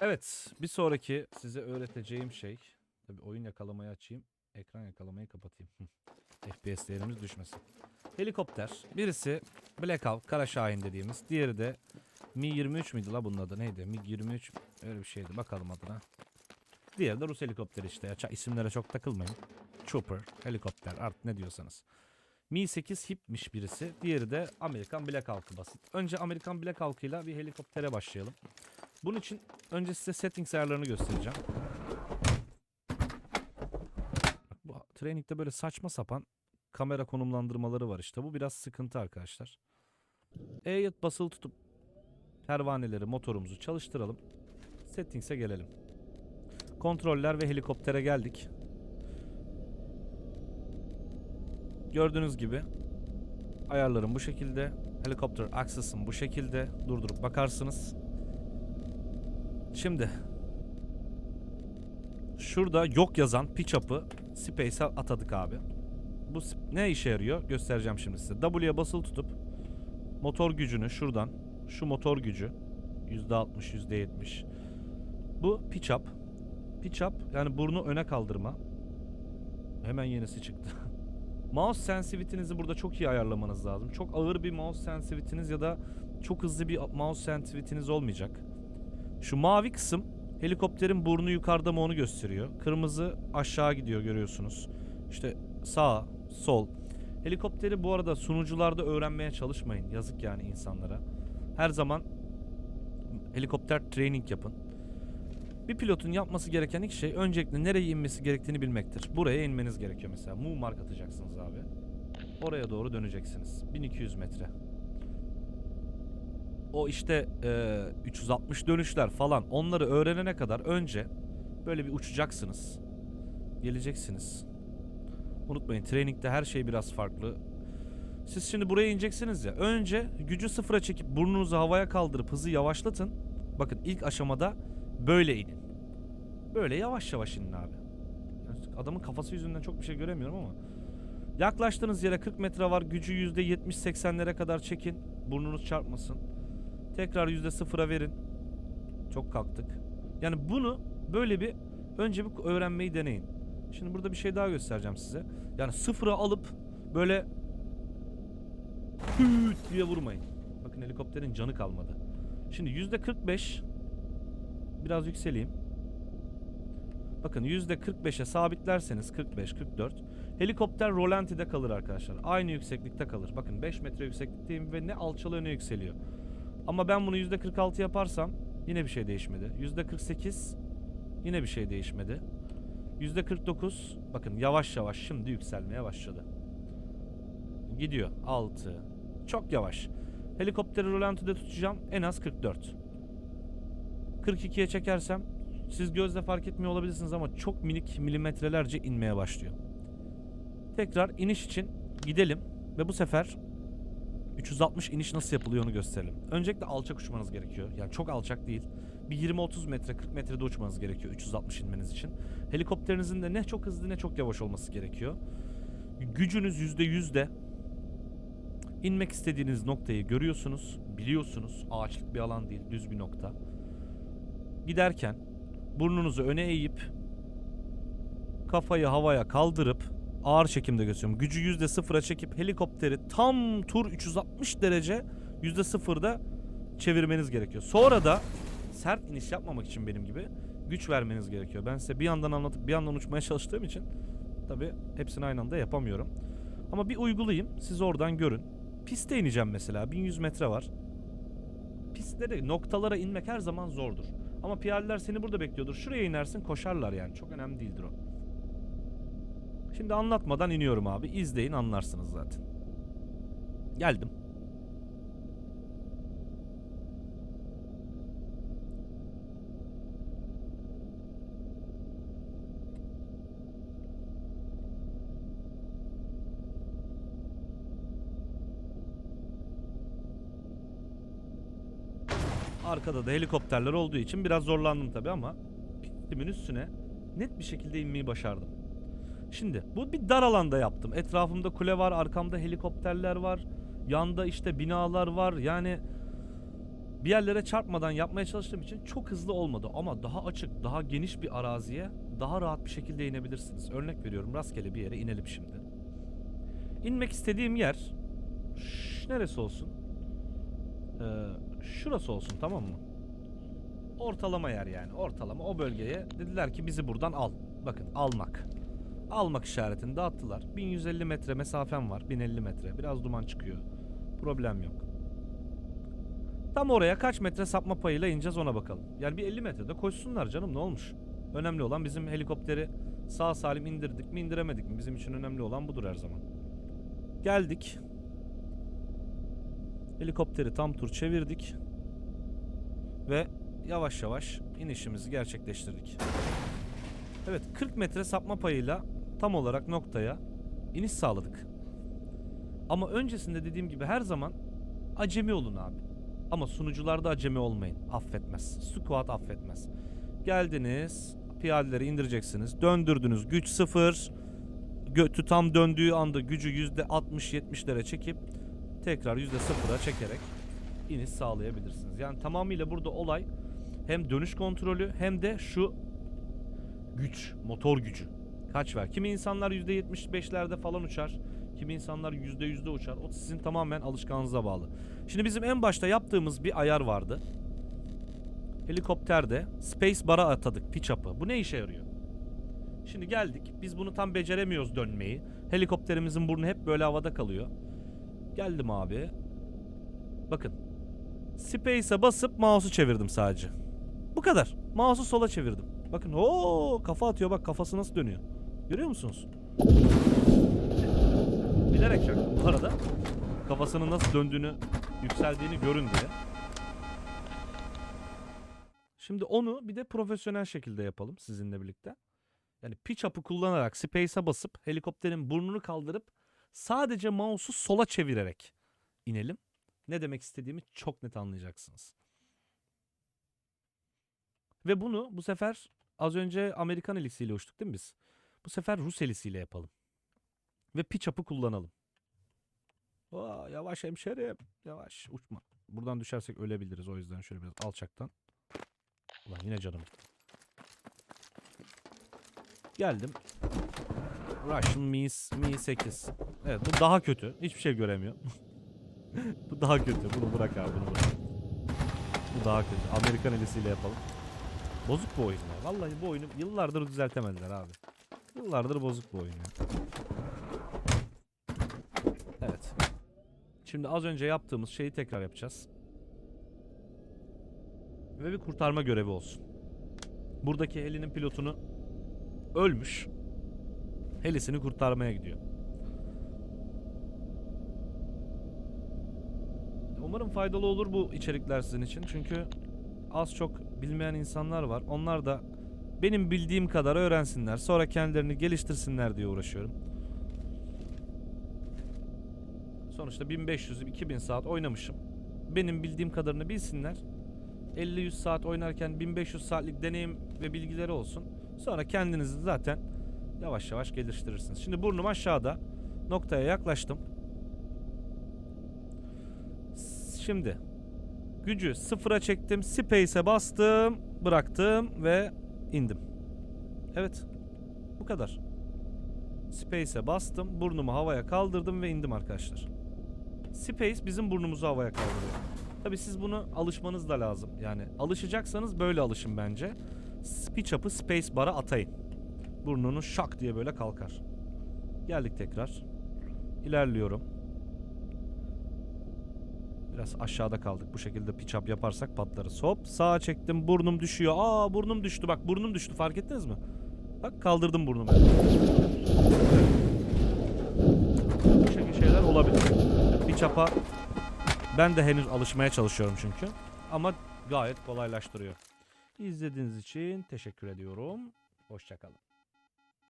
Evet, bir sonraki size öğreteceğim şey, tabii oyun yakalamayı açayım, ekran yakalamayı kapatayım. FPS değerimiz düşmesin. Helikopter, birisi Blackout, Kara Şahin dediğimiz, diğeri de Mi-23 miydi la bunun adı neydi? Mi-23 öyle bir şeydi bakalım adına. Diğeri de Rus helikopteri işte ya, isimlere çok takılmayın. Chopper, helikopter artık ne diyorsanız. Mi-8 Hip'miş birisi, diğeri de Amerikan Black Hawk'ı basit. Önce Amerikan Black Hawk'ıyla bir helikoptere başlayalım. Bunun için önce size settings ayarlarını göstereceğim. Bu training'de böyle saçma sapan kamera konumlandırmaları var işte. Bu biraz sıkıntı arkadaşlar. E'ye basılı tutup pervaneleri, motorumuzu çalıştıralım. Settings'e gelelim. Kontroller ve helikoptere geldik. Gördüğünüz gibi ayarlarım bu şekilde. Helikopter access'ım bu şekilde. Durdurup bakarsınız. Şimdi şurada yok yazan pitch up'ı space'e atadık abi. Bu ne işe yarıyor? Göstereceğim şimdi size. W'ye basılı tutup motor gücünü şuradan şu motor gücü %60 %70 bu pitch up. Pitch up yani burnu öne kaldırma. Hemen yenisi çıktı. mouse sensitivity'nizi burada çok iyi ayarlamanız lazım. Çok ağır bir mouse sensitivity'niz ya da çok hızlı bir mouse sensitivity'niz olmayacak. Şu mavi kısım helikopterin burnu yukarıda mı onu gösteriyor. Kırmızı aşağı gidiyor görüyorsunuz. İşte sağ, sol. Helikopteri bu arada sunucularda öğrenmeye çalışmayın. Yazık yani insanlara. Her zaman helikopter training yapın. Bir pilotun yapması gereken ilk şey öncelikle nereye inmesi gerektiğini bilmektir. Buraya inmeniz gerekiyor mesela. Mu mark atacaksınız abi. Oraya doğru döneceksiniz. 1200 metre o işte e, 360 dönüşler falan onları öğrenene kadar önce böyle bir uçacaksınız. Geleceksiniz. Unutmayın trainingde her şey biraz farklı. Siz şimdi buraya ineceksiniz ya. Önce gücü sıfıra çekip burnunuzu havaya kaldırıp hızı yavaşlatın. Bakın ilk aşamada böyle inin. Böyle yavaş yavaş inin abi. Adamın kafası yüzünden çok bir şey göremiyorum ama. Yaklaştığınız yere 40 metre var. Gücü %70-80'lere kadar çekin. Burnunuz çarpmasın. Tekrar yüzde sıfıra verin. Çok kalktık. Yani bunu böyle bir önce bir öğrenmeyi deneyin. Şimdi burada bir şey daha göstereceğim size. Yani sıfıra alıp böyle hüt diye vurmayın. Bakın helikopterin canı kalmadı. Şimdi yüzde 45 biraz yükseleyim. Bakın yüzde 45'e sabitlerseniz 45 44 helikopter rolantide kalır arkadaşlar. Aynı yükseklikte kalır. Bakın 5 metre yükseklikteyim ve ne alçalıyor ne yükseliyor. Ama ben bunu %46 yaparsam yine bir şey değişmedi. %48 yine bir şey değişmedi. %49 bakın yavaş yavaş şimdi yükselmeye başladı. Gidiyor 6 çok yavaş. Helikopteri rolantide tutacağım en az 44. 42'ye çekersem siz gözle fark etmiyor olabilirsiniz ama çok minik milimetrelerce inmeye başlıyor. Tekrar iniş için gidelim ve bu sefer 360 iniş nasıl yapılıyor onu gösterelim. Öncelikle alçak uçmanız gerekiyor. Yani çok alçak değil. Bir 20-30 metre 40 metrede uçmanız gerekiyor 360 inmeniz için. Helikopterinizin de ne çok hızlı ne çok yavaş olması gerekiyor. Gücünüz %100 de inmek istediğiniz noktayı görüyorsunuz, biliyorsunuz. Ağaçlık bir alan değil, düz bir nokta. Giderken burnunuzu öne eğip kafayı havaya kaldırıp ağır çekimde gösteriyorum. Gücü yüzde sıfıra çekip helikopteri tam tur 360 derece yüzde sıfırda çevirmeniz gerekiyor. Sonra da sert iniş yapmamak için benim gibi güç vermeniz gerekiyor. Ben size bir yandan anlatıp bir yandan uçmaya çalıştığım için tabi hepsini aynı anda yapamıyorum. Ama bir uygulayayım siz oradan görün. Piste ineceğim mesela 1100 metre var. Pistlere noktalara inmek her zaman zordur. Ama piyadeler seni burada bekliyordur. Şuraya inersin koşarlar yani çok önemli değildir o. Şimdi anlatmadan iniyorum abi. İzleyin anlarsınız zaten. Geldim. Arkada da helikopterler olduğu için biraz zorlandım tabi ama pistimin üstüne net bir şekilde inmeyi başardım. Şimdi bu bir dar alanda yaptım. Etrafımda kule var, arkamda helikopterler var. Yanda işte binalar var. Yani bir yerlere çarpmadan yapmaya çalıştığım için çok hızlı olmadı ama daha açık, daha geniş bir araziye daha rahat bir şekilde inebilirsiniz. Örnek veriyorum rastgele bir yere inelim şimdi. İnmek istediğim yer şş, neresi olsun? Ee, şurası olsun tamam mı? Ortalama yer yani ortalama o bölgeye dediler ki bizi buradan al. Bakın almak. Almak işaretini dağıttılar. 1150 metre mesafem var. 1050 metre. Biraz duman çıkıyor. Problem yok. Tam oraya kaç metre sapma payıyla ineceğiz ona bakalım. Yani bir 50 metrede koşsunlar canım ne olmuş? Önemli olan bizim helikopteri sağ salim indirdik mi indiremedik mi? Bizim için önemli olan budur her zaman. Geldik. Helikopteri tam tur çevirdik. Ve yavaş yavaş inişimizi gerçekleştirdik. Evet 40 metre sapma payıyla tam olarak noktaya iniş sağladık. Ama öncesinde dediğim gibi her zaman acemi olun abi. Ama sunucularda acemi olmayın. Affetmez. Squat affetmez. Geldiniz. Piyadeleri indireceksiniz. Döndürdünüz. Güç sıfır. Götü tam döndüğü anda gücü yüzde 60-70'lere çekip tekrar yüzde sıfıra çekerek iniş sağlayabilirsiniz. Yani tamamıyla burada olay hem dönüş kontrolü hem de şu güç, motor gücü. Kaç ver? Kimi insanlar %75'lerde falan uçar. Kimi insanlar %100'de uçar. O sizin tamamen alışkanlığınıza bağlı. Şimdi bizim en başta yaptığımız bir ayar vardı. Helikopterde space bar'a atadık pitch up'ı. Bu ne işe yarıyor? Şimdi geldik. Biz bunu tam beceremiyoruz dönmeyi. Helikopterimizin burnu hep böyle havada kalıyor. Geldim abi. Bakın. Space'e basıp mouse'u çevirdim sadece. Bu kadar. Mouse'u sola çevirdim. Bakın o kafa atıyor bak kafası nasıl dönüyor. Görüyor musunuz? Bilerek çaktım bu arada. Kafasının nasıl döndüğünü, yükseldiğini görün diye. Şimdi onu bir de profesyonel şekilde yapalım sizinle birlikte. Yani pitch up'ı kullanarak space'e basıp helikopterin burnunu kaldırıp sadece mouse'u sola çevirerek inelim. Ne demek istediğimi çok net anlayacaksınız. Ve bunu bu sefer az önce Amerikan helisiyle uçtuk değil mi biz? Bu sefer Rus helisiyle yapalım. Ve pitch up'ı kullanalım. Aa, yavaş hemşerim. Yavaş uçma. Buradan düşersek ölebiliriz. O yüzden şöyle biraz alçaktan. Ulan yine canım. Geldim. Russian Mi, Mi 8. Evet bu daha kötü. Hiçbir şey göremiyor. bu daha kötü. Bunu bırak abi bunu bırak. Bu daha kötü. Amerikan elisiyle yapalım. Bozuk bu oyun ya. Vallahi bu oyunu yıllardır düzeltemediler abi. Yıllardır bozuk bu oyun ya. Evet. Şimdi az önce yaptığımız şeyi tekrar yapacağız. Ve bir kurtarma görevi olsun. Buradaki helinin pilotunu ölmüş. Helisini kurtarmaya gidiyor. Umarım faydalı olur bu içerikler sizin için. Çünkü az çok bilmeyen insanlar var. Onlar da benim bildiğim kadar öğrensinler. Sonra kendilerini geliştirsinler diye uğraşıyorum. Sonuçta 1500-2000 saat oynamışım. Benim bildiğim kadarını bilsinler. 50-100 saat oynarken 1500 saatlik deneyim ve bilgileri olsun. Sonra kendinizi zaten yavaş yavaş geliştirirsiniz. Şimdi burnum aşağıda. Noktaya yaklaştım. Şimdi gücü sıfıra çektim. Space'e bastım. Bıraktım ve indim. Evet. Bu kadar. Space'e bastım. Burnumu havaya kaldırdım ve indim arkadaşlar. Space bizim burnumuzu havaya kaldırıyor. Tabi siz bunu alışmanız da lazım. Yani alışacaksanız böyle alışın bence. Pitch up'ı space bar'a atayın. Burnunuz şak diye böyle kalkar. Geldik tekrar. İlerliyorum. Biraz aşağıda kaldık. Bu şekilde pitch yaparsak patlarız. Hop sağa çektim. Burnum düşüyor. Aa burnum düştü bak. Burnum düştü. Fark ettiniz mi? Bak kaldırdım burnumu. Bu şekilde şeyler olabilir. Pitch ben de henüz alışmaya çalışıyorum çünkü. Ama gayet kolaylaştırıyor. İzlediğiniz için teşekkür ediyorum. Hoşçakalın.